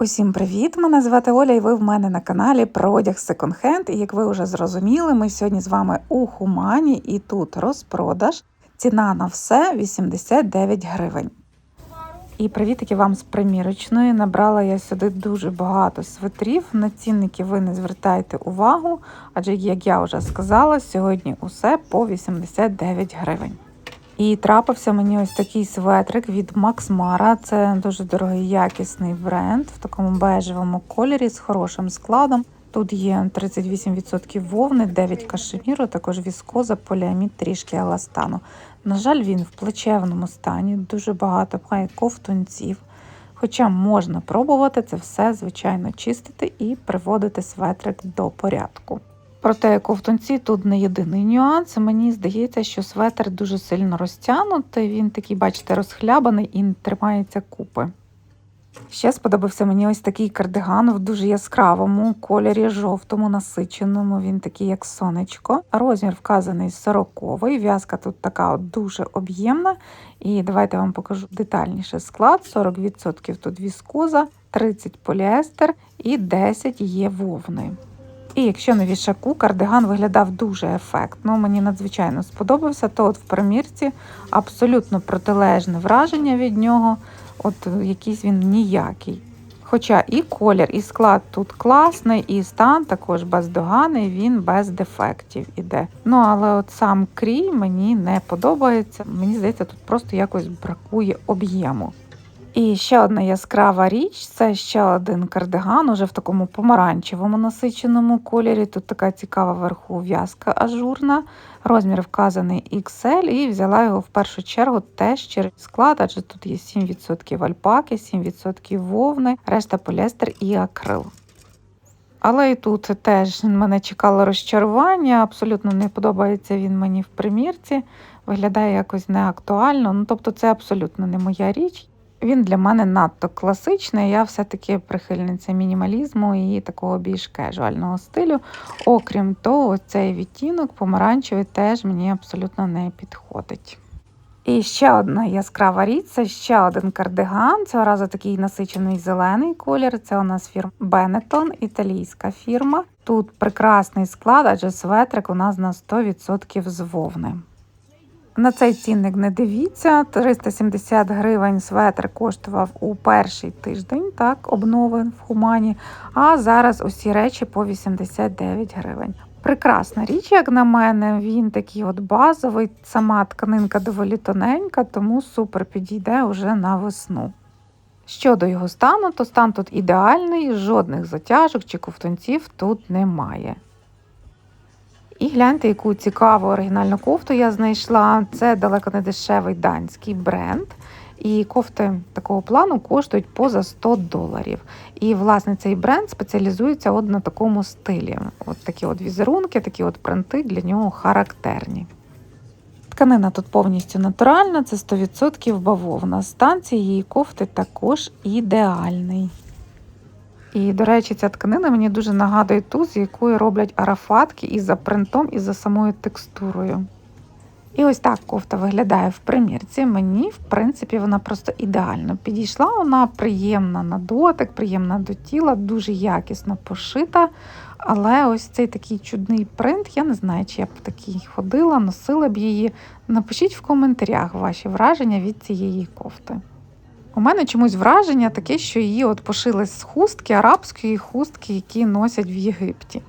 Усім привіт! Мене звати Оля, і ви в мене на каналі про одяг секонд-хенд. І як ви вже зрозуміли, ми сьогодні з вами у Хумані і тут розпродаж. Ціна на все 89 гривень. І привітики вам з примірочної. Набрала я сюди дуже багато свитрів. На цінники ви не звертайте увагу, адже, як я вже сказала, сьогодні усе по 89 гривень. І трапився мені ось такий светрик від Max Mara. Це дуже дорогий якісний бренд в такому бежевому кольорі з хорошим складом. Тут є 38% вовни, 9 кашеміру, також віскоза, поліамід, трішки еластану. На жаль, він в плечевному стані, дуже багато має ковтунців. Хоча можна пробувати це все, звичайно, чистити і приводити светрик до порядку. Проте ковтунці тут не єдиний нюанс. Мені здається, що светр дуже сильно розтягнутий, він такий, бачите, розхлябаний і не тримається купи. Ще сподобався мені ось такий кардиган в дуже яскравому кольорі, жовтому, насиченому. Він такий, як сонечко. Розмір вказаний 40-й. В'язка тут така от дуже об'ємна. І давайте вам покажу детальніше склад: 40% тут віскоза, 30 поліестер і 10 є вовни. І якщо на вішаку кардиган виглядав дуже ефектно, мені надзвичайно сподобався, то от в примірці абсолютно протилежне враження від нього, от якийсь він ніякий. Хоча і колір, і склад тут класний, і стан також бездоганий, він без дефектів іде. Ну але от сам крій мені не подобається. Мені здається, тут просто якось бракує об'єму. І ще одна яскрава річ це ще один кардиган, уже в такому помаранчевому насиченому кольорі. Тут така цікава вверху в'язка ажурна. Розмір вказаний XL, і взяла його в першу чергу теж через склад, адже тут є 7% альпаки, 7% вовни, решта поліестер і акрил. Але і тут теж мене чекало розчарування, абсолютно не подобається він мені в примірці, виглядає якось неактуально. Ну, тобто, це абсолютно не моя річ. Він для мене надто класичний. Я все-таки прихильниця мінімалізму і такого більш кежуального стилю. Окрім того, цей відтінок помаранчевий теж мені абсолютно не підходить. І ще одна яскрава річ це ще один кардиган. Цього разу такий насичений зелений колір. Це у нас фірма Benetton, італійська фірма. Тут прекрасний склад, адже светрик у нас на 100% з вовни. На цей цінник не дивіться. 370 гривень светр коштував у перший тиждень, так, обнови в Хумані. А зараз усі речі по 89 гривень. Прекрасна річ, як на мене, він такий от базовий, сама тканинка доволі тоненька, тому супер підійде уже на весну. Щодо його стану, то стан тут ідеальний, жодних затяжок чи ковтунців тут немає. І гляньте, яку цікаву оригінальну кофту я знайшла. Це далеко не дешевий данський бренд. І кофти такого плану коштують поза 100 доларів. І, власне, цей бренд спеціалізується от на такому стилі. От такі от візерунки, такі от принти для нього характерні. Тканина тут повністю натуральна, це 100% бавовна. Стан цієї кофти також ідеальний. І, до речі, ця тканина мені дуже нагадує ту, з якої роблять арафатки і за принтом, і за самою текстурою. І ось так кофта виглядає в примірці. Мені, в принципі, вона просто ідеально підійшла. Вона приємна на дотик, приємна до тіла, дуже якісно пошита. Але ось цей такий чудний принт, я не знаю, чи я б такий ходила, носила б її. Напишіть в коментарях ваші враження від цієї кофти. У мене чомусь враження таке, що її от пошили з хустки, арабської хустки, які носять в Єгипті.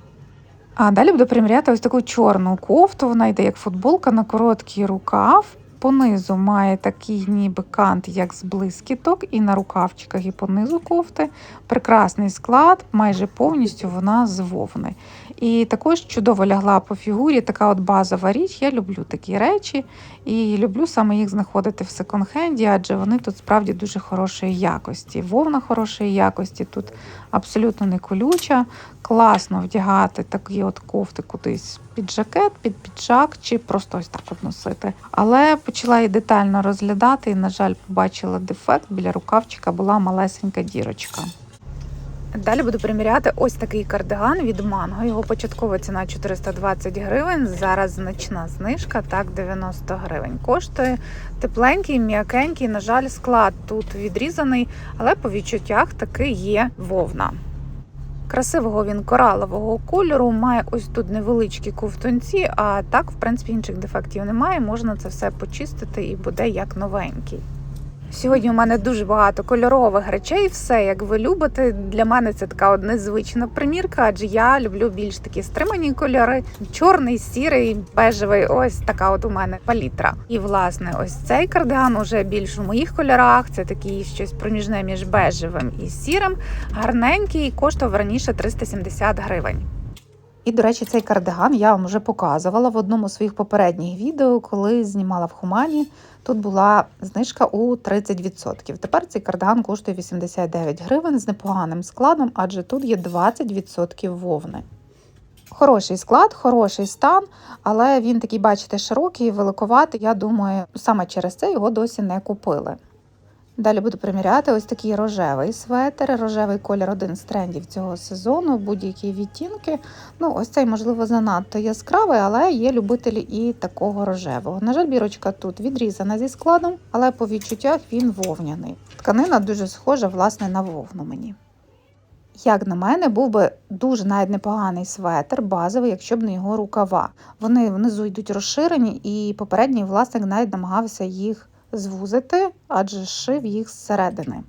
А далі буду приміряти ось таку чорну кофту. Вона йде як футболка на короткий рукав. Понизу має такий ніби кант, як з блискіток, і на рукавчиках, і понизу кофти. Прекрасний склад, майже повністю вона з вовни. І також чудово лягла по фігурі, така от базова річ. Я люблю такі речі і люблю саме їх знаходити в секонд-хенді, адже вони тут справді дуже хорошої якості. Вовна хорошої якості, тут абсолютно не колюча, класно вдягати такі от кофти кудись під жакет, під піджак чи просто ось так от носити. Але почала її детально розглядати і, на жаль, побачила дефект. Біля рукавчика була малесенька дірочка. Далі буду приміряти ось такий кардиган від Манго. Його початкова ціна 420 гривень. Зараз значна знижка, так 90 гривень коштує. Тепленький, м'якенький. На жаль, склад тут відрізаний, але по відчуттях таки є вовна. Красивого він коралового кольору, має ось тут невеличкі ковтунці, а так, в принципі, інших дефектів немає. Можна це все почистити і буде як новенький. Сьогодні у мене дуже багато кольорових речей, все як ви любите. Для мене це така от незвична примірка, адже я люблю більш такі стримані кольори: чорний, сірий, бежевий. Ось така от у мене палітра. І власне, ось цей кардиган уже більш у моїх кольорах. Це такий щось проміжне між бежевим і сірим. Гарненький, коштував раніше 370 гривень. І, до речі, цей кардиган я вам вже показувала в одному з своїх попередніх відео, коли знімала в Хумані. Тут була знижка у 30%. Тепер цей кардиган коштує 89 гривень з непоганим складом, адже тут є 20% вовни. Хороший склад, хороший стан, але він такий, бачите, широкий, великоватий. Я думаю, саме через це його досі не купили. Далі буду приміряти ось такий рожевий светер. Рожевий колір один з трендів цього сезону, будь-які відтінки. Ну, ось цей, можливо, занадто яскравий, але є любителі і такого рожевого. На жаль, бірочка тут відрізана зі складом, але по відчуттях він вовняний. Тканина дуже схожа, власне, на вовну мені. Як на мене, був би дуже навіть непоганий светр, базовий, якщо б не його рукава. Вони внизу йдуть розширені, і попередній власник навіть намагався їх звузити, адже шив їх зсередини.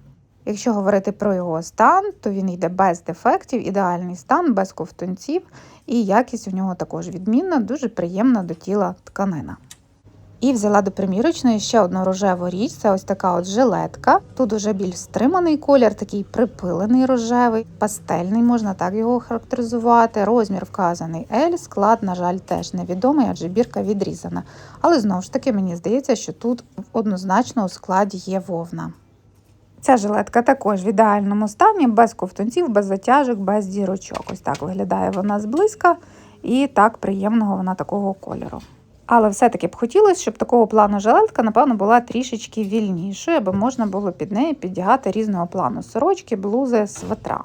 Якщо говорити про його стан, то він йде без дефектів, ідеальний стан, без ковтунців, і якість у нього також відмінна, дуже приємна до тіла тканина. І взяла до примірочної ще одну рожеву річ, це ось така от жилетка. Тут уже більш стриманий колір, такий припилений рожевий, пастельний, можна так його характеризувати. Розмір вказаний L, склад, на жаль, теж невідомий, адже бірка відрізана. Але знову ж таки, мені здається, що тут однозначно у складі є вовна. Ця жилетка також в ідеальному стані, без ковтунців, без затяжок, без дірочок. Ось так виглядає вона зблизька і так приємного вона такого кольору. Але все-таки б хотілося, щоб такого плану жилетка, напевно, була трішечки вільнішою, аби можна було під неї піддягати різного плану сорочки, блузи, светра.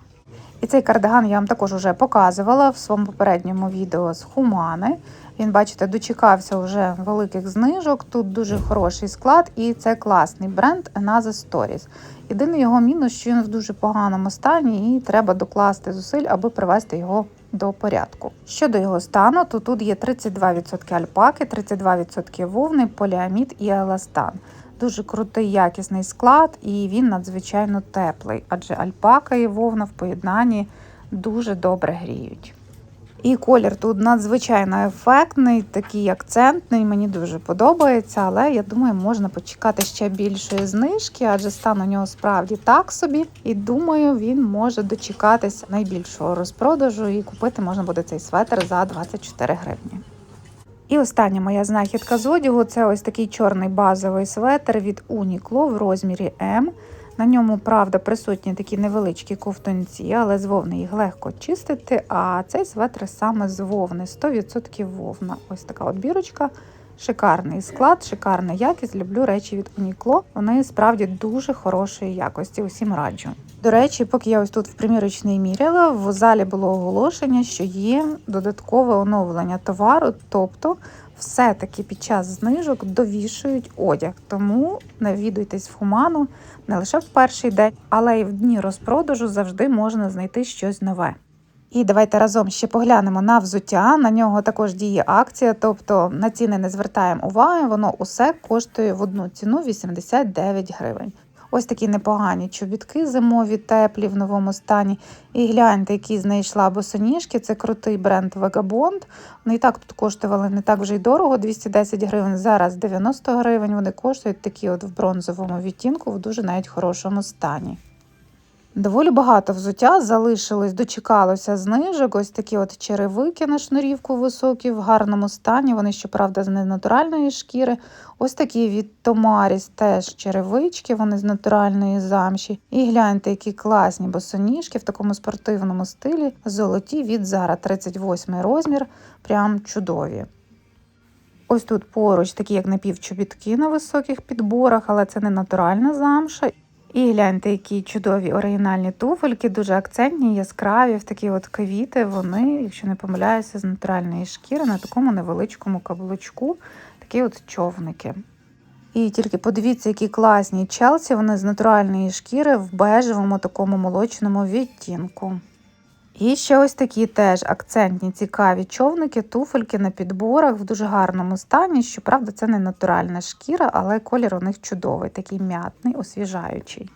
І цей кардиган я вам також вже показувала в своєму попередньому відео з Хумани. Він, бачите, дочекався вже великих знижок. Тут дуже хороший склад, і це класний бренд Another Stories. Єдиний його мінус, що він в дуже поганому стані, і треба докласти зусиль, аби привести його до порядку. Щодо його стану, то тут є 32% альпаки, 32% вовни, поліамід і еластан. Дуже крутий якісний склад, і він надзвичайно теплий, адже альпака і вовна в поєднанні дуже добре гріють. І колір тут надзвичайно ефектний, такий акцентний, мені дуже подобається, але я думаю, можна почекати ще більшої знижки, адже стан у нього справді так собі. І думаю, він може дочекатися найбільшого розпродажу і купити можна буде цей светр за 24 гривні. І остання моя знахідка з одягу це ось такий чорний базовий светр від Uniqlo в розмірі М. На ньому, правда, присутні такі невеличкі ковтунці, але з вовни їх легко чистити. А цей светр саме з вовни, 100% вовна. Ось така от бірочка. Шикарний склад, шикарна якість. Люблю речі від Uniqlo. Вони справді дуже хорошої якості. Усім раджу. До речі, поки я ось тут в примірочній міряла, в залі було оголошення, що є додаткове оновлення товару, тобто все-таки під час знижок довішують одяг. Тому навідуйтесь в хуману не лише в перший день, але й в дні розпродажу завжди можна знайти щось нове. І давайте разом ще поглянемо на взуття. На нього також діє акція, тобто на ціни не звертаємо уваги, воно усе коштує в одну ціну 89 гривень. Ось такі непогані чобітки зимові, теплі в новому стані. І гляньте, які знайшла босоніжки. Це крутий бренд Vagabond. Вони і так тут коштували не так вже й дорого, 210 гривень, зараз 90 гривень. Вони коштують такі от в бронзовому відтінку, в дуже навіть хорошому стані. Доволі багато взуття залишилось, дочекалося знижок. Ось такі от черевики на шнурівку високі, в гарному стані. Вони, щоправда, з ненатуральної шкіри. Ось такі від Томаріс теж черевички, вони з натуральної замші. І гляньте, які класні босоніжки в такому спортивному стилі. Золоті від Зара 38 розмір, прям чудові. Ось тут поруч такі, як напівчобітки на високих підборах, але це не натуральна замша. І гляньте, які чудові оригінальні туфельки, дуже акцентні, яскраві, в такі от квіти. Вони, якщо не помиляюся, з натуральної шкіри на такому невеличкому каблучку, такі от човники. І тільки подивіться, які класні челсі, вони з натуральної шкіри в бежевому такому молочному відтінку. І ще ось такі теж акцентні, цікаві човники, туфельки на підборах в дуже гарному стані. Щоправда, це не натуральна шкіра, але колір у них чудовий, такий м'ятний, освіжаючий.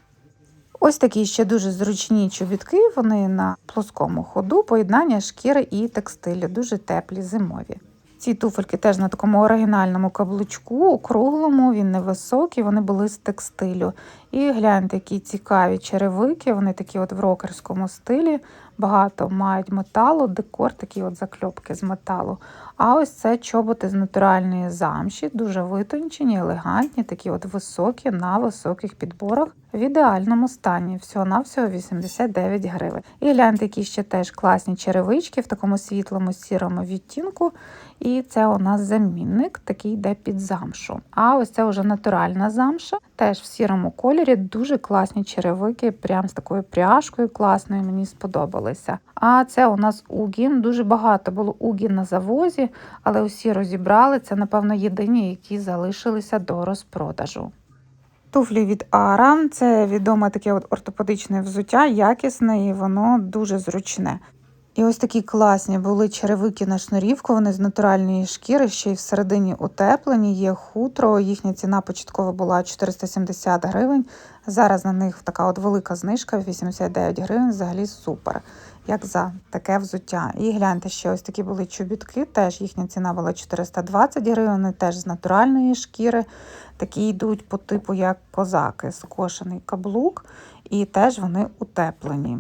Ось такі ще дуже зручні чобітки, вони на плоскому ходу, поєднання шкіри і текстилю, дуже теплі, зимові. Ці туфельки теж на такому оригінальному каблучку, округлому, він невисокий, вони були з текстилю. І гляньте, які цікаві черевики, вони такі от в рокерському стилі, багато мають металу, декор, такі от закльопки з металу. А ось це чоботи з натуральної замші, дуже витончені, елегантні, такі от високі на високих підборах в ідеальному стані. Всього-навсього 89 гривень. І гляньте, які ще теж класні черевички в такому світлому сірому відтінку. І це у нас замінник, такий йде під замшу. А ось це вже натуральна замша, теж в сірому кольорі, дуже класні черевики, прям з такою пряжкою класною, мені сподобалися. А це у нас угін. Дуже багато було угін на завозі, але усі розібрали. Це, напевно, єдині, які залишилися до розпродажу. Туфлі від Ара це відоме таке от ортопедичне взуття, якісне і воно дуже зручне. І ось такі класні були черевики на шнурівку, вони з натуральної шкіри, ще й всередині утеплені, є хутро. Їхня ціна початкова була 470 гривень. Зараз на них така от велика знижка 89 гривень, взагалі супер, як за таке взуття. І гляньте, ще ось такі були чобітки, теж їхня ціна була 420 гривень, теж з натуральної шкіри. Такі йдуть по типу як козаки, скошений каблук, і теж вони утеплені.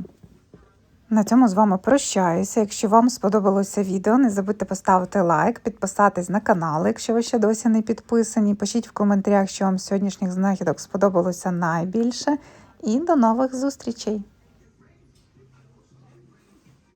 На цьому з вами прощаюся. Якщо вам сподобалося відео, не забудьте поставити лайк, підписатись на канал, якщо ви ще досі не підписані. Пишіть в коментарях, що вам сьогоднішніх знахідок сподобалося найбільше. І до нових зустрічей!